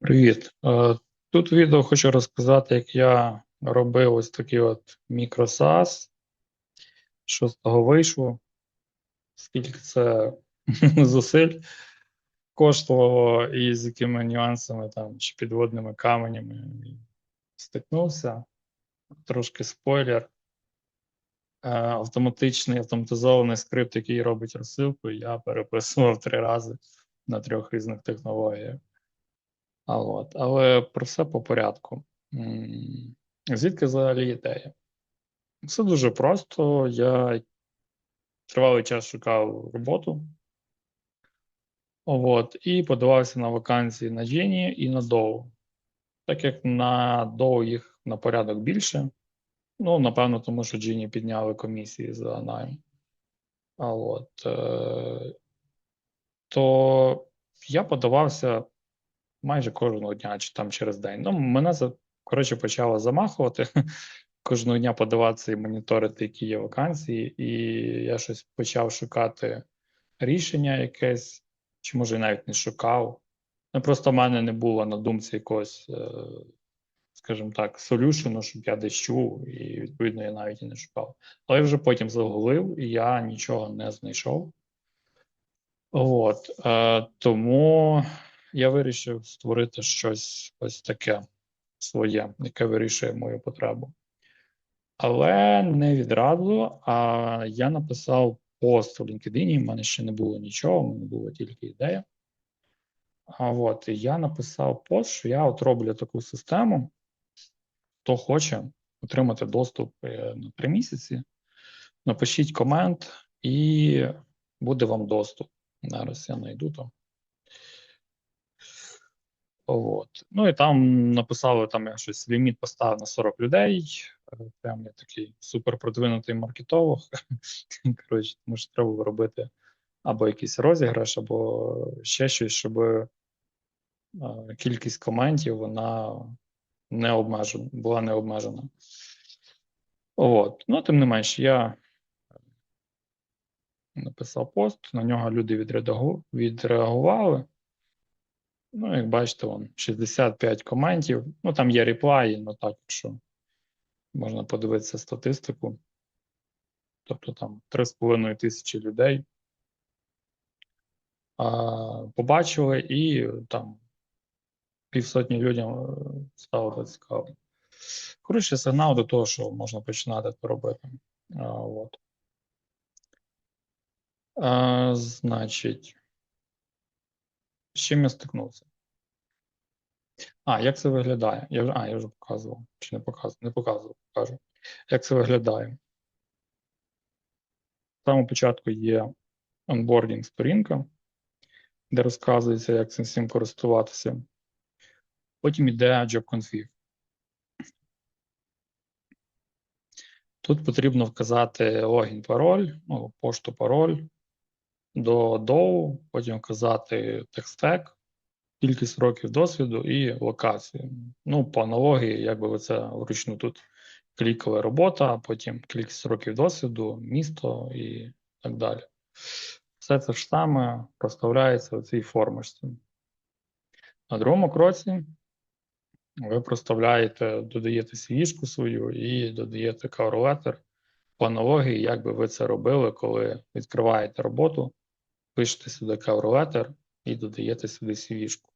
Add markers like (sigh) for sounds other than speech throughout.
Привіт. Е, Тут відео хочу розказати, як я робив ось такий от мікросас, що з того вийшло, скільки це (laughs) зусиль коштувало і з якими нюансами там чи підводними каменями стикнувся. Трошки спойлер. Е, Автоматичний автоматизований скрипт, який робить розсилку, я переписував три рази на трьох різних технологіях. От, але про все по порядку. Звідки взагалі ідея? Все дуже просто. Я тривалий час шукав роботу. От, і подавався на вакансії на Genie і на Dow. Так як на Dow їх на порядок більше. Ну, напевно, тому що Genie підняли комісії за найм. От, е, то я подавався майже кожного дня чи там через день. Ну, мене за коротше почало замахувати (laughs) кожного дня подаватися і моніторити, які є вакансії, і я щось почав шукати рішення якесь, чи може навіть не шукав. Ну, просто в мене не було на думці якогось, е, скажімо так, солюшену, щоб я десь чув, і відповідно я навіть і не шукав. Але я вже потім загуглив, і я нічого не знайшов. От, е, тому я вирішив створити щось ось таке своє, яке вирішує мою потребу. Але не відразу. А я написав пост у LinkedIn, в мене ще не було нічого, в мене була тільки ідея. А от я написав пост, що я от роблю таку систему. Хто хоче отримати доступ е, на три місяці, напишіть комент, і буде вам доступ. Зараз я знайду там. От. Ну і там написали, там я щось ліміт поставив на 40 людей. Е, Прям я такий супер продвинутий маркетолог. (laughs) Коротше, тому що треба робити або якийсь розіграш, або ще щось, щоб е, кількість коментів вона не обмежена, була не обмежена. От. Ну, тим не менш, я написав пост, на нього люди відреагу- відреагували. Ну, як бачите, вон 65 коментів. Ну, там є реплаї, ну так, що можна подивитися статистику. Тобто там 3,5 тисячі людей а, побачили, і там півсотні людям е, стало цікаво. Коротше, сигнал до того, що можна починати це робити. А, от. А, значить, з чим я стикнувся? А, як це виглядає? Я вже, а, я вже показував. Чи не показував? Не показував, покажу. Як це виглядає? Самому початку є онбордінг сторінка, де розказується, як цим всім користуватися. Потім йде JobConfig. Тут потрібно вказати логін, пароль, ну, пошту, пароль до DOW, потім вказати текстек, кількість років досвіду і локацію. Ну, по аналогії, якби ви це вручну тут клікали робота, потім кількість років досвіду, місто і так далі. Все це ж саме проставляється в цій формочці. На другому кроці ви проставляєте, додаєте свіжку свою і додаєте cover по аналогії, як би ви це робили, коли відкриваєте роботу, пишете сюди cover і додаєте сюди свіжку.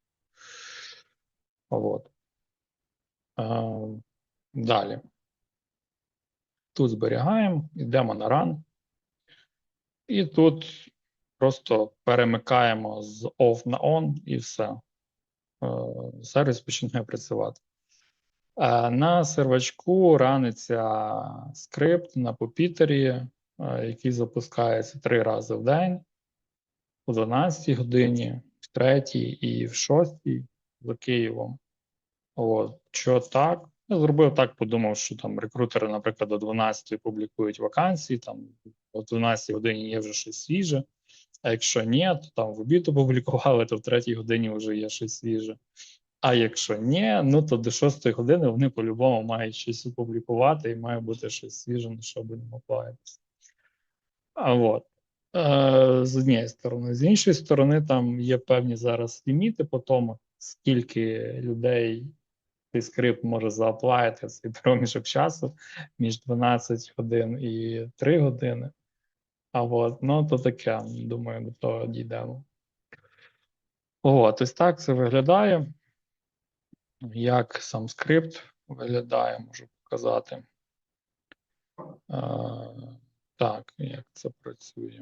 От. Е, Далі. Тут зберігаємо, йдемо на run. І тут просто перемикаємо з off на on і все. Е, Сервіс починає працювати. Е, На сервачку раниться скрипт на Пупітері, е, який запускається три рази в день, о 12 годині, в 3 і в 6 за Києвом. От, що так? Я зробив так, подумав, що там рекрутери, наприклад, до 12 публікують вакансії, там о 12 годині є вже щось свіже. А якщо ні, то там в обід опублікували, то в 3 годині вже є щось свіже. А якщо ні, ну то до 6 години вони по-любому мають щось опублікувати і має бути щось свіже, на що будемо плаватися. А от. Е, з однієї сторони. З іншої сторони, там є певні зараз ліміти по тому, скільки людей цей скрипт може зааплайти цей (laughs) проміжок часу між 12 годин і 3 години. А от, ну то таке, думаю, до того дійдемо. От, ось так це виглядає. Як сам скрипт виглядає, можу показати. А, так, як це працює.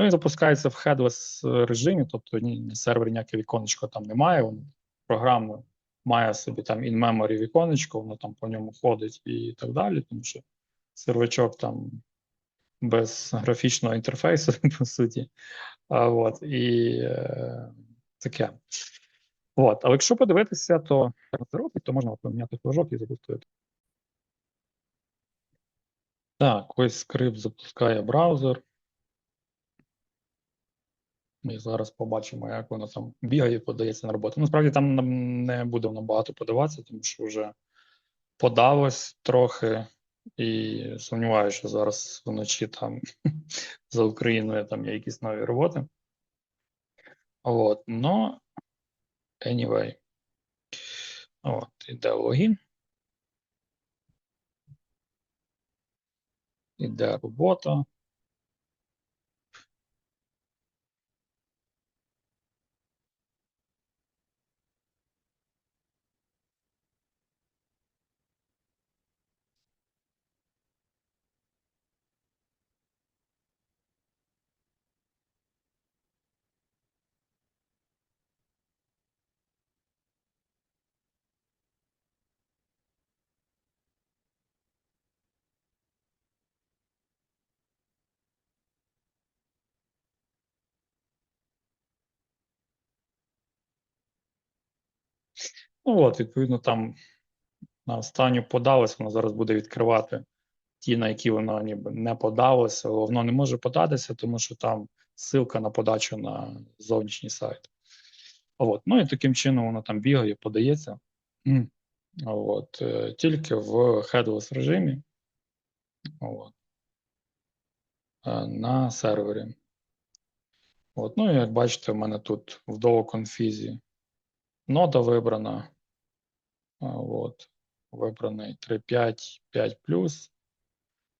Ну і запускається в headless режимі, тобто ні, сервер ніяке віконечко там немає. Воно програма має собі там in-memory віконечко, воно там по ньому ходить і так далі, тому що сервачок там без графічного інтерфейсу, (laughs) по суті. А, от, і е, таке. От, але якщо подивитися, то то можна поміняти флажок і запустити. Так, ось скрипт запускає браузер. Ми зараз побачимо, як воно там бігає, подається на роботу. Насправді там не буде набагато подаватися, тому що вже подалось трохи, і сумніваюся, що зараз вночі там (laughs) за Україною там є якісь нові роботи. От, но anyway. От, іде логін. Іде робота. Ну от, відповідно, там на останню подалось, воно зараз буде відкривати ті, на які воно ніби не подалося, але воно не може податися, тому що там ссылка на подачу на зовнішній сайт. От. Ну і таким чином воно там бігає, подається. От. е, Тільки в headless режимі. От. Е, На сервері. От. Ну, і як бачите, в мене тут в довоконфізі нода вибрана. От. Вибраний 3.5, 5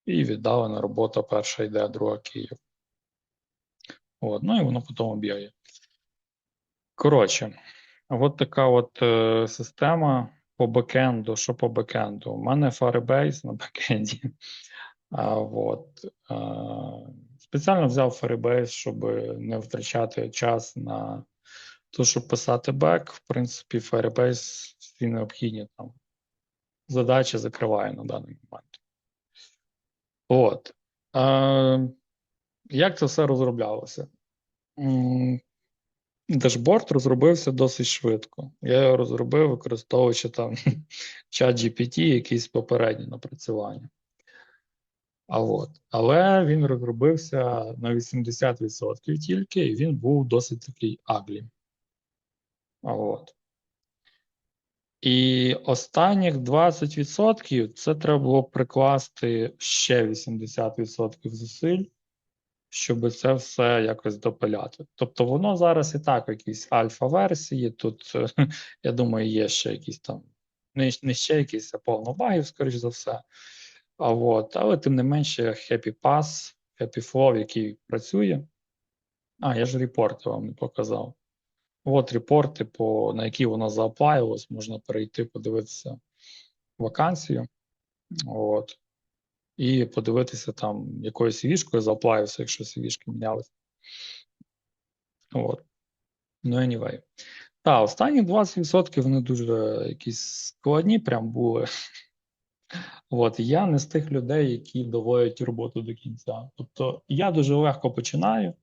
і віддалена робота перша йде, друга Київ. От. Ну і воно потім бігає. Коротше, от така от е, система по бекенду. Що по бекенду? У мене Firebase на бекенді. (laughs) А, от, е, спеціально взяв Firebase, щоб не втрачати час на те, щоб писати бек. В принципі, Firebase всі необхідні там задачі закриває на даний момент. От. Е, як це все розроблялося? Дашборд розробився досить швидко. Я його розробив, використовуючи там (laughs) чат GPT, якісь попередні напрацювання. А от. Але він розробився на 80% тільки, і він був досить такий аглі. А от. І останніх 20% це треба було прикласти ще 80% зусиль, щоб це все якось допиляти. Тобто воно зараз і так в якійсь альфа-версії. Тут, (laughs) я думаю, є ще якісь там, не ще якісь, а повно багів, скоріш за все. А от, але тим не менше, Happy Pass, Happy Flow, який працює. А, я ж репорти вам не показав. От репорти, по, на які воно зааплаїлось, можна перейти, подивитися вакансію. От. І подивитися там, якою свіжкою зааплаївся, якщо свіжки мінялися. От. Ну, anyway. Так, останні 20% вони дуже якісь складні прям були. От, я не з тих людей, які доводять роботу до кінця. Тобто я дуже легко починаю,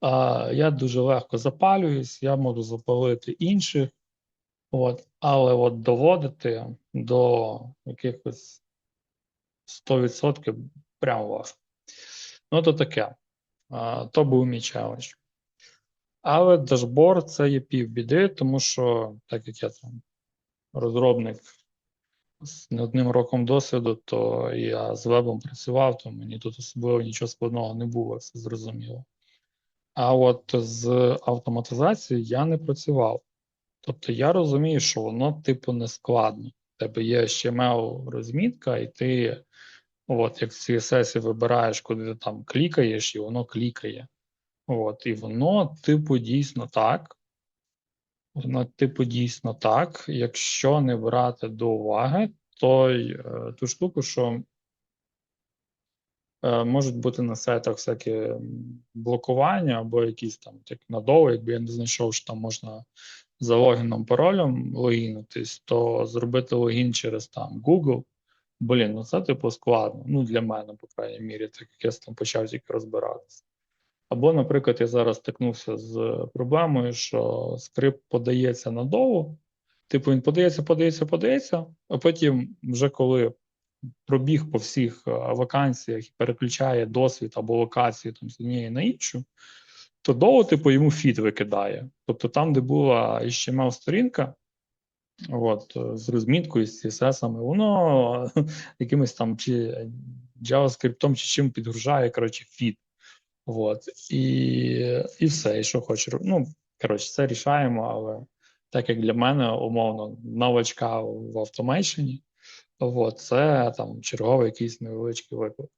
а, я дуже легко запалююсь, я можу запалити інших, от, але от доводити до якихось 100% прямо важко. Ну, то таке. А, то був мій челендж. Але дашборд це є півбіди, тому що, так як я там розробник з не одним роком досвіду, то я з вебом працював, то мені тут особливо нічого складного не було, все зрозуміло. А от з автоматизацією я не працював. Тобто я розумію, що воно, типу, не складно. У тебе є HTML розмітка, і ти, от, як в CSS вибираєш, куди ти там клікаєш, і воно клікає. От, і воно, типу, дійсно так. Воно, типу, дійсно так. Якщо не брати до уваги той, е, ту штуку, що можуть бути на сайтах всякі блокування або якісь там як надовго, якби я не знайшов, що там можна за логіном паролем логінитись, то зробити логін через там Google. Блін, ну це типу складно. Ну, для мене, по крайній мірі, так як я там почав тільки розбиратися. Або, наприклад, я зараз стикнувся з проблемою, що скрипт подається надовго. Типу, він подається, подається, подається, а потім, вже коли пробіг по всіх е, вакансіях і переключає досвід або локацію там, з однієї на іншу, то довго, типу, йому фіт викидає. Тобто там, де була HTML сторінка, е, з розміткою, з CSS, воно (laughs) якимось там чи JavaScript чи чим підгружає, коротше, фіт. От, і, і все, і що хоче. Ну, коротше, це рішаємо, але так як для мене, умовно, новачка в автомейшені, от, це там черговий якийсь невеличкий виклик.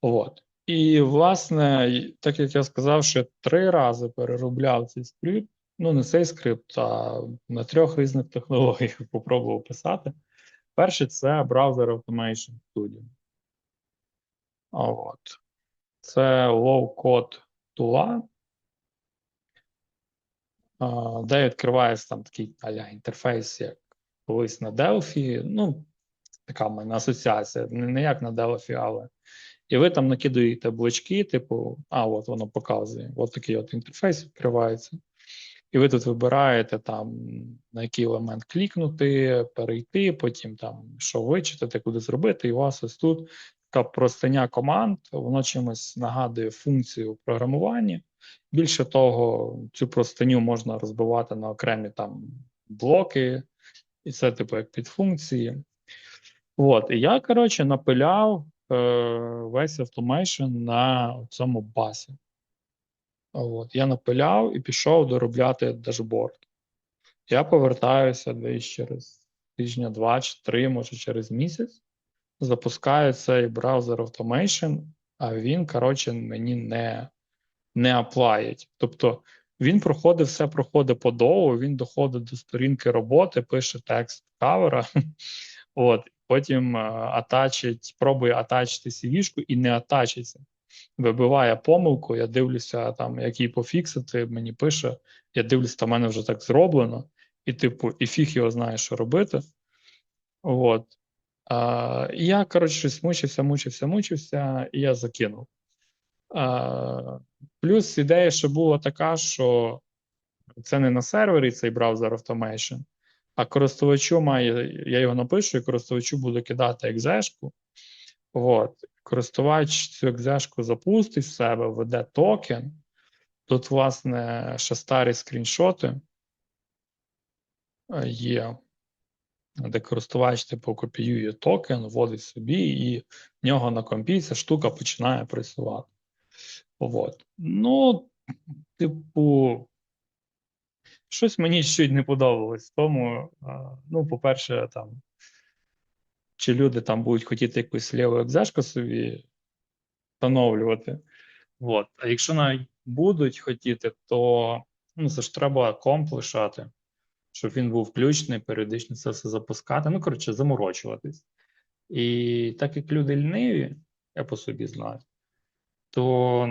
От. І, власне, так як я сказав, що три рази переробляв цей скрипт, ну, не цей скрипт, а на трьох різних технологіях (laughs) попробував писати. Перший це Browser Automation Studio. От. Це low-code тула, де відкривається там такий аля інтерфейс, як колись на Delphi. Ну, така в мене асоціація, не, як на Delphi. І ви там накидуєте блочки, типу, а от воно показує. От такий от інтерфейс відкривається. І ви тут вибираєте там на який елемент клікнути, перейти, потім там що вичитати, куди зробити. І у вас ось тут така простиня команд, воно чимось нагадує функцію програмування. Більше того, цю простиню можна розбивати на окремі там блоки, і це, типу, як підфункції. От, і я, коротше, напиляв е, весь автомейшн на цьому басі. От, я напиляв і пішов доробляти дашборд. Я повертаюся десь через тижня два чи три, може через місяць. Запускаю цей браузер Automation, а він, коротше, мені не, не аплаїть. Тобто він проходить, все проходить подовго, він доходить до сторінки роботи, пише текст кавера, (laughs) от, потім е, атачить, пробує атачити CV-шку і не атачиться. Вибиває помилку, я дивлюся, там, як її пофіксити, мені пише, я дивлюся, там в мене вже так зроблено, і, типу, і фіг його знає, що робити. От. А, і я, коротше, щось мучився, мучився, мучився, і я закинув. А, плюс ідея ще була така, що це не на сервері цей браузер Automation, а користувачу має, я його напишу, і користувачу буду кидати екзешку. От. Користувач цю екзешку запустить в себе, введе токен. Тут, власне, ще старі скріншоти є, де користувач типу копіює токен, вводить собі, і в нього на компі ця штука починає працювати. От. Ну, типу, щось мені чуть не подобалось. Тому, ну, по-перше, там, чи люди там будуть хотіти якусь ліву екзешку собі встановлювати. От. А якщо навіть будуть хотіти, то ну, це ж треба комп лишати, щоб він був включений, періодично це все запускати. Ну, коротше, заморочуватись. І так як люди ліниві, я по собі знаю, то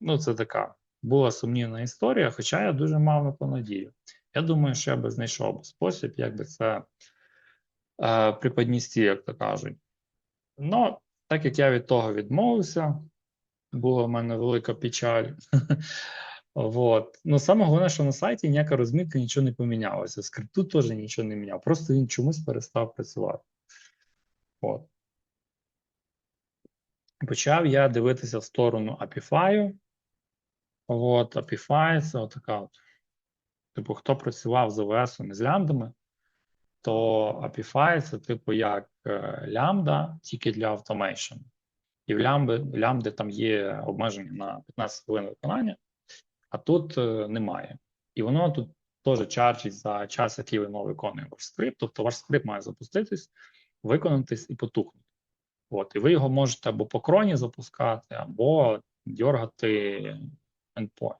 ну, це така була сумнівна історія, хоча я дуже мав на надію. Я думаю, що я би знайшов би спосіб, як би це е, приподністи, як то кажуть. Ну, так як я від того відмовився, була в мене велика печаль. (laughs) Вот. Ну, саме головне, що на сайті ніяка розмітка нічого не помінялося. Скрипту теж нічого не міняв. Просто він чомусь перестав працювати. От. Почав я дивитися в сторону Apify. От, Apify це отака от. Типу, хто працював з і з лямбдами, то Apify це типу як е, лямбда, тільки для automation. І в лямби, лямбди там є обмеження на 15 хвилин виконання. а тут е, немає. І воно тут теж чарджить за час, який воно виконує ваш скрипт. Тобто ваш скрипт має запуститись, виконатись і потухнути. От, і ви його можете або по кроні запускати, або дергати endpoint.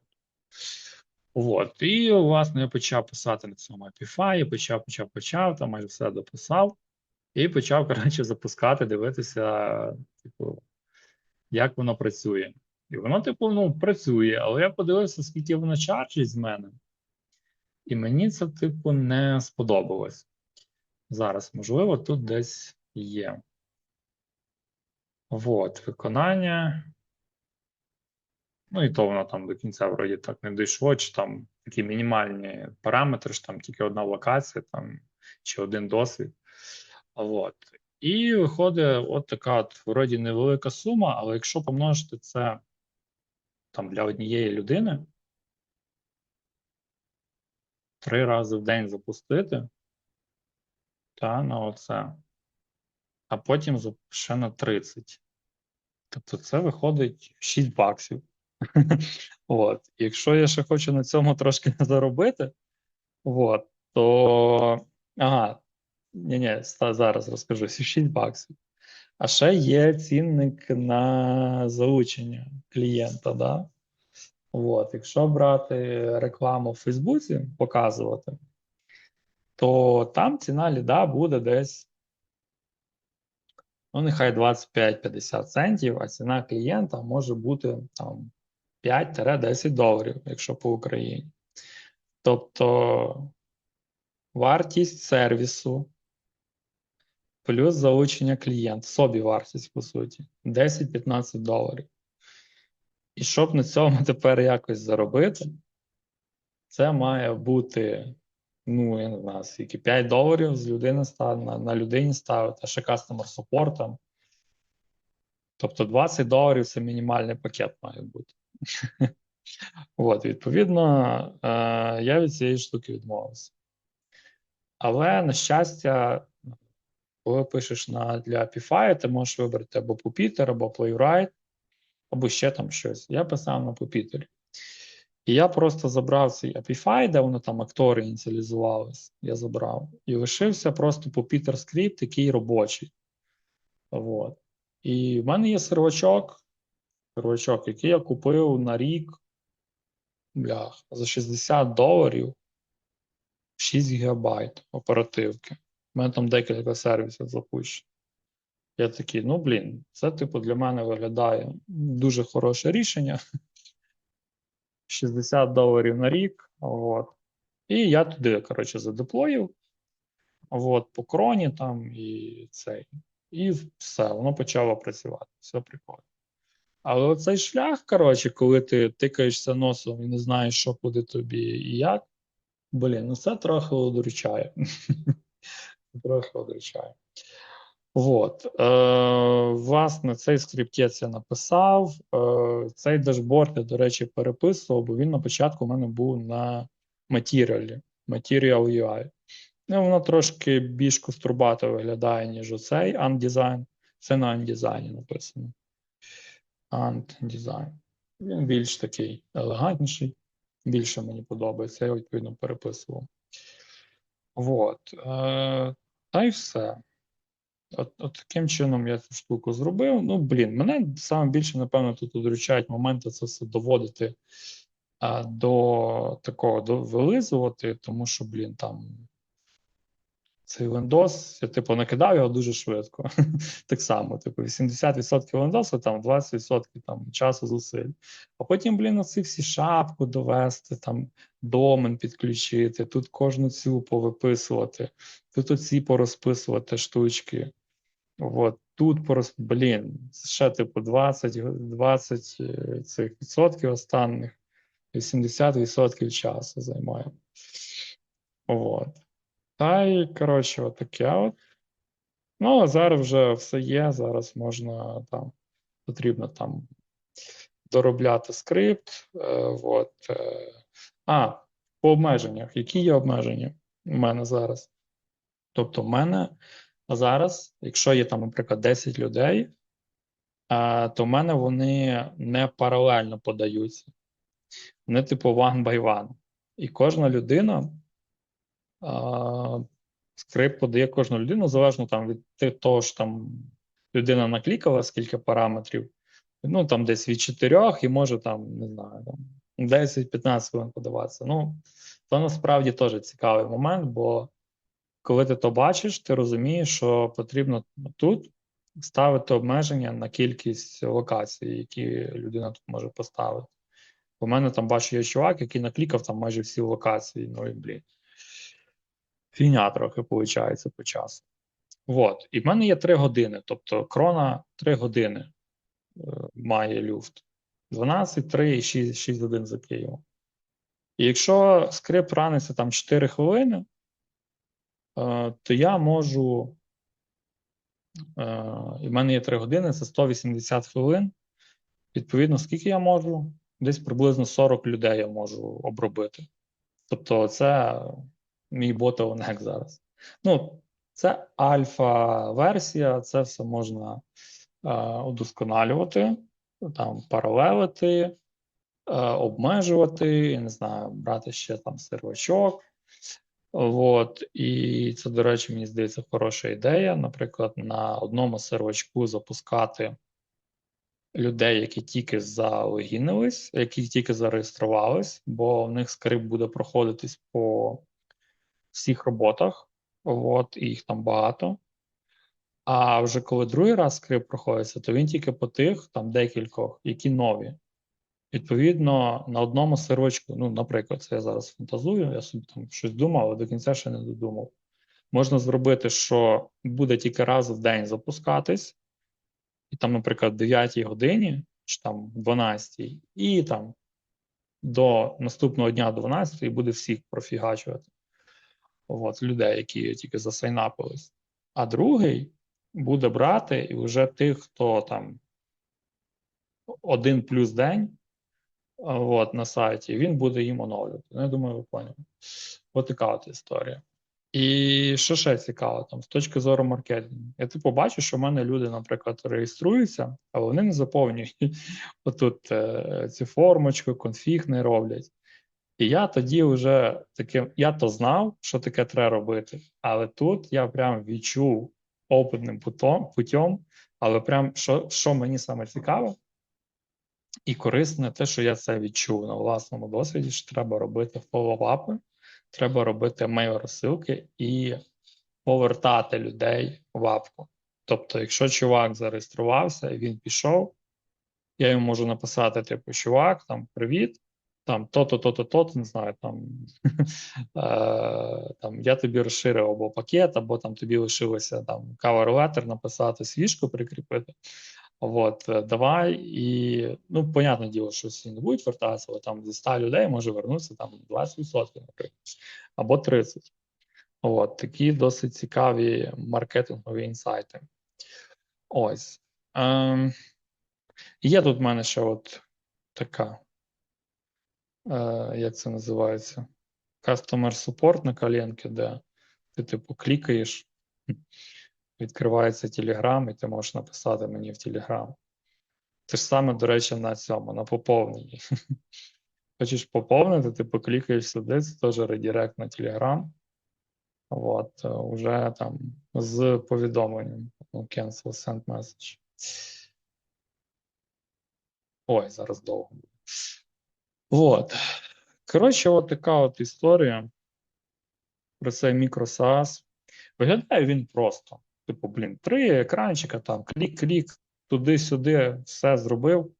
От, і власне я почав писати на цьому Apify, почав, почав, почав, там майже все дописав, і почав, коротше, запускати, дивитися, типу, як воно працює. І воно, типу, ну, працює, але я подивився, скільки воно чарджить з мене. І мені це, типу, не сподобалось. Зараз, можливо, тут десь є. Вот, виконання. Ну, і то воно там до кінця вроді так не дійшло, чи там такі мінімальні параметри, що там тільки одна локація, там, чи один досвід. Вот. І виходить от така от вроді невелика сума, але якщо помножити це там для однієї людини, три рази в день запустити, та на оце, а потім ще на 30. Тобто це виходить 6 баксів. От. Якщо я ще хочу на цьому трошки (laughs) заробити, от, то ага, ні, ні, зараз розкажу 6 баксів. А ще є цінник на залучення клієнта. Да? От, якщо брати рекламу в Фейсбуці, показувати, то там ціна ліда буде десь, ну, нехай 25-50 центів, а ціна клієнта може бути там 5-10 доларів, якщо по Україні. Тобто вартість сервісу плюс залучення клієнта, собі вартість, по суті, 10-15 доларів. І щоб на цьому (laughs) тепер якось заробити, це має бути, ну, я не знаю, скільки 5 доларів з людини став, на, на людині ставити, а ще support там. Тобто 20 доларів це мінімальний пакет має бути. (laughs) От, відповідно, е, я від цієї штуки відмовився. Але, на щастя, коли пишеш на, для Apify, ти можеш вибрати або Puppeteer, або Playwright, або ще там щось. Я писав на Puppeteer. І я просто забрав цей Apify, де воно там актори ініціалізувались, я забрав. І лишився просто Puppeteer скрипт, який робочий. От. І в мене є сервачок, сервачок, який я купив на рік блях, за 60 доларів 6 гігабайт оперативки. У мене там декілька сервісів запущено. Я такий, ну блін, це, типу, для мене виглядає дуже хороше рішення. (laughs) 60 доларів на рік. От. І я туди, коротше, задеплоїв. От, по кроні там і цей. І все, воно почало працювати. Все прикольно. Але оцей шлях, коротше, коли ти тикаєшся носом і не знаєш, що куди тобі і як, блін, ну це трохи одручає. (laughs) трохи одручає. Вот. Е, власне, цей скриптець я написав. Е, цей дашборд я, до речі, переписував, бо він на початку у мене був на матеріалі, Material UI. Ну, воно трошки більш кострубато виглядає, ніж оцей Undesign. Це на Undesign написано. Undesign. Він більш такий елегантніший, більше мені подобається. Я відповідно переписував. Вот. Е, та й все. От, от таким чином я цю штуку зробив. Ну, блін, мене саме більше, напевно, тут одручають моменти це все доводити а, до такого до вилизувати, тому що, блін, там цей Windows, я типу накидав його дуже швидко. (laughs) так само, типу, 80% Windows, там 20% там, часу зусиль. А потім, блін, оці всі шапку довести, там домен підключити, тут кожну цю повиписувати, тут оці порозписувати штучки. От, тут пораз... блін, ще типу 20 20 е, цих відсотків останніх, 80% часу займає. От. Та й, коротше, отаке от. Ну, а зараз вже все є. Зараз можна там потрібно там доробляти скрипт. Е, от, е. А, по обмеженнях. Які є обмеження у мене зараз? Тобто, в мене зараз, якщо є там, наприклад, 10 людей, е, то в мене вони не паралельно подаються. вони, типу, one by one. І кожна людина, а, скрипт подає кожну людину, залежно там від того, що там людина наклікала, скільки параметрів. Ну, там десь від 4 і може там, не знаю, там 10-15 хвилин подаватися. Ну, це насправді теж цікавий момент, бо коли ти то бачиш, ти розумієш, що потрібно тут ставити обмеження на кількість локацій, які людина тут може поставити. У мене там бачу, є чувак, який наклікав там майже всі локації. Ну і блін. Фігня трохи виходить по часу. От. І в мене є 3 години. Тобто крона 3 години е, має люфт. 12, 3 і 6, 6 годин за Києвом. І якщо скрипт раниться там 4 хвилини, е, то я можу. Е, і в мене є 3 години, це 180 хвилин. Відповідно, скільки я можу? Десь приблизно 40 людей я можу обробити. Тобто, це мій bottleneck зараз. Ну, це альфа-версія, це все можна е, удосконалювати, там паралелити, е, обмежувати, я не знаю, брати ще там сервачок. От, і це, до речі, мені здається, хороша ідея. Наприклад, на одному сервачку запускати людей, які тільки залогінились, які тільки зареєструвались, бо в них скрипт буде проходитись по всіх роботах, от, і їх там багато. А вже коли другий раз скрипт проходиться, то він тільки по тих, там декількох, які нові. Відповідно, на одному сервачку, ну, наприклад, це я зараз фантазую, я собі там щось думав, але до кінця ще не додумав. Можна зробити, що буде тільки раз в день запускатись, і там, наприклад, в 9 годині, чи там в 12, і там до наступного дня 12 буде всіх профігачувати. От, людей, які тільки засайнапились. А другий буде брати і вже тих, хто там один плюс день от, на сайті, він буде їм оновлювати. Ну, я думаю, ви поняли. От така от історія. І що ще цікаво, там, з точки зору маркетингу, я типу бачу, що в мене люди, наприклад, реєструються, а вони не заповнюють (laughs) отут е, цю формочку, конфіг не роблять. І я тоді вже таке, я то знав, що таке треба робити, але тут я прям відчув опитним путем, путем, але прям що, що мені саме цікаво і корисне, те, що я це відчув на власному досвіді, що треба робити фоллоуапи, треба робити мейл-розсилки і повертати людей в апку. Тобто, якщо чувак зареєструвався він пішов, я йому можу написати: типу, чувак, там привіт, там то-то, то-то, то-то, не знаю, там, е, (laughs) там я тобі розширив або пакет, або там тобі лишилося там cover letter написати, свіжку прикріпити. От, е, давай, і ну, понятне діло, що всі не будуть вертатися, але там зі 100 людей може вернутися там 20%, наприклад, або 30%. От, такі досить цікаві маркетингові інсайти. Ось. Ем, є тут в мене ще от така, як це називається? Customer support на коленки, де ти, типу, клікаєш, відкривається Telegram, і ти можеш написати мені в Telegram. Те ж саме, до речі, на цьому, на поповненні. (laughs) Хочеш поповнити, ти поклікаєш сюди, це теж редирект на Telegram. От, е, уже там з повідомленням. Ну, cancel send message. Ой, зараз довго буде. От. Коротше, от така от історія про цей мікросаас. Виглядає він просто. Типу, блін, три екранчика, там, клік-клік, туди-сюди, все зробив,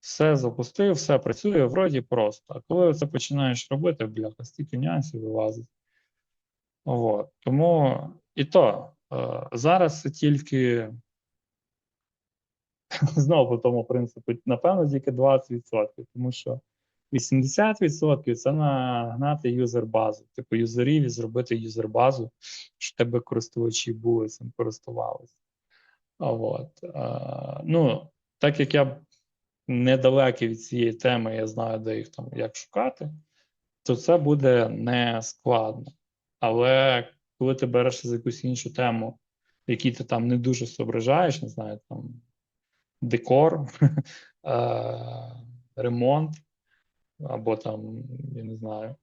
все запустив, все працює, вроді просто. А коли це починаєш робити, бляха, стільки нюансів вилазить. От. Тому і то е, зараз тільки (laughs) знову по тому принципу, напевно, тільки 20%, тому що 80% це нагнати юзер-базу, типу юзерів і зробити юзер-базу, щоб тебе користувачі були цим користувалися. От. Е, ну, так як я недалекий від цієї теми, я знаю, де їх там як шукати, то це буде не складно. Але коли ти береш за якусь іншу тему, в ти там не дуже зображаєш, не знаю, там декор, (laughs) е, ремонт, або там, я не знаю,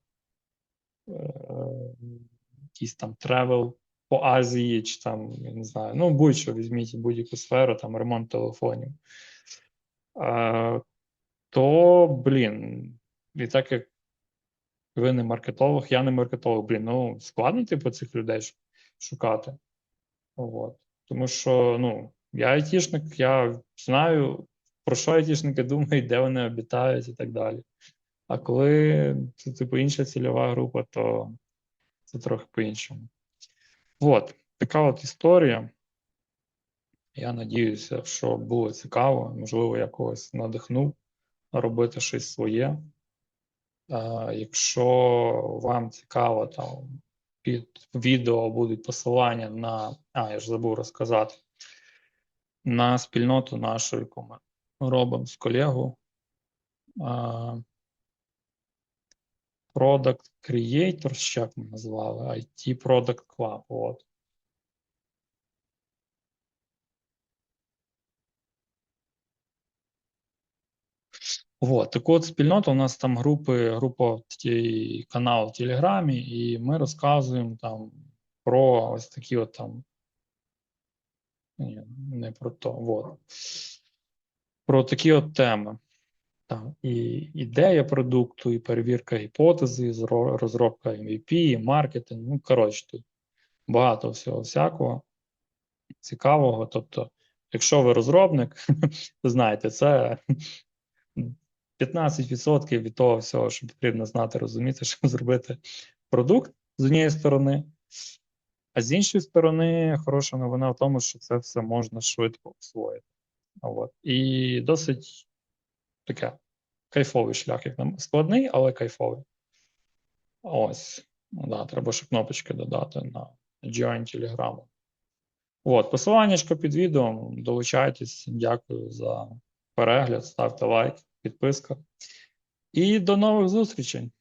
е, якийсь там тревел по Азії, чи там, я не знаю, ну будь-що візьміть будь-яку сферу, там ремонт телефонів. Е, то, блін, і так як ви не маркетолог, я не маркетолог, блін, ну складно, типу, цих людей шукати. От. Тому що, ну, я айтішник, я знаю, про що айтішники думають, де вони обітають і так далі. А коли це, типу, інша цільова група, то це трохи по-іншому. От, така от історія. Я надіюся, що було цікаво, можливо, я когось надихнув робити щось своє. Якщо вам цікаво, там під відео будуть посилання на. А, я ж забув розказати. На спільноту нашу, яку ми робимо з колегу. Product Creators, що як ми назвали, IT Product Club. От. Вот, так от спільнота, у нас там групи, група канал в Телеграмі, і ми розказуємо там про ось такі от там. Ні, не про то, вот. Про такі от теми. Там і ідея продукту, і перевірка гіпотези, зро- розробка MVP, і маркетинг. Ну, коротше, тут багато всього всякого цікавого. Тобто, якщо ви розробник, ви (laughs) знаєте, це 15% від того всього, що потрібно знати, розуміти, (laughs) щоб зробити продукт з однієї сторони. А з іншої сторони, хороша новина в тому, що це все можна швидко освоїти. От. І досить таке кайфовий шлях, як нам складний, але кайфовий. Ось. Ну, да, треба ще кнопочки додати на Join Telegram. От, посиланнячко під відео. Долучайтесь. Дякую за перегляд, ставте лайк, підписка. І до нових зустрічей!